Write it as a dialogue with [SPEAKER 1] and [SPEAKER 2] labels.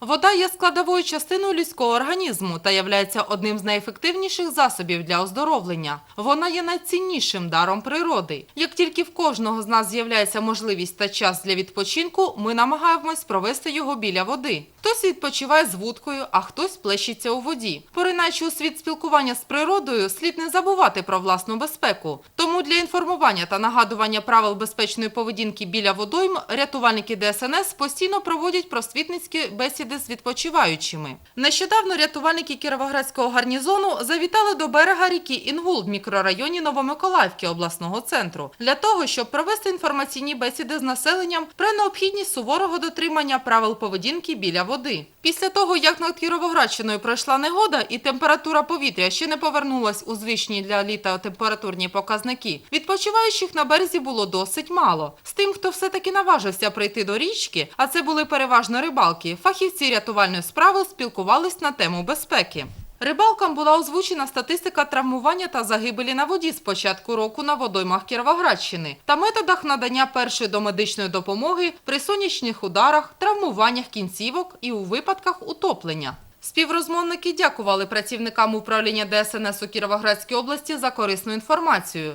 [SPEAKER 1] Вода є складовою частиною людського організму та являється одним з найефективніших засобів для оздоровлення. Вона є найціннішим даром природи. Як тільки в кожного з нас з'являється можливість та час для відпочинку, ми намагаємось провести його біля води. Хтось відпочиває з вудкою, а хтось плещеться у воді. Поринаючи у світ спілкування з природою, слід не забувати про власну безпеку. Тому для інформування та нагадування правил безпечної поведінки біля водойм рятувальники ДСНС постійно проводять просвітницькі бесіди з відпочиваючими. Нещодавно рятувальники Кіровоградського гарнізону завітали до берега ріки Інгул в мікрорайоні Новомиколаївки обласного центру для того, щоб провести інформаційні бесіди з населенням про необхідність суворого дотримання правил поведінки біля води. Після того, як над Кіровоградщиною пройшла негода і температура повітря ще не повернулась у звичні для літа температурні показники, відпочиваючих на березі було досить мало. З тим, хто все-таки наважився прийти до річки, а це були переважно рибалки, фахівці рятувальної справи спілкувались на тему безпеки. Рибалкам була озвучена статистика травмування та загибелі на воді з початку року на водоймах Кіровоградщини та методах надання першої домедичної допомоги при сонячних ударах, травмуваннях кінцівок і у випадках утоплення. Співрозмовники дякували працівникам управління ДСНС у Кіровоградській області за корисну інформацію.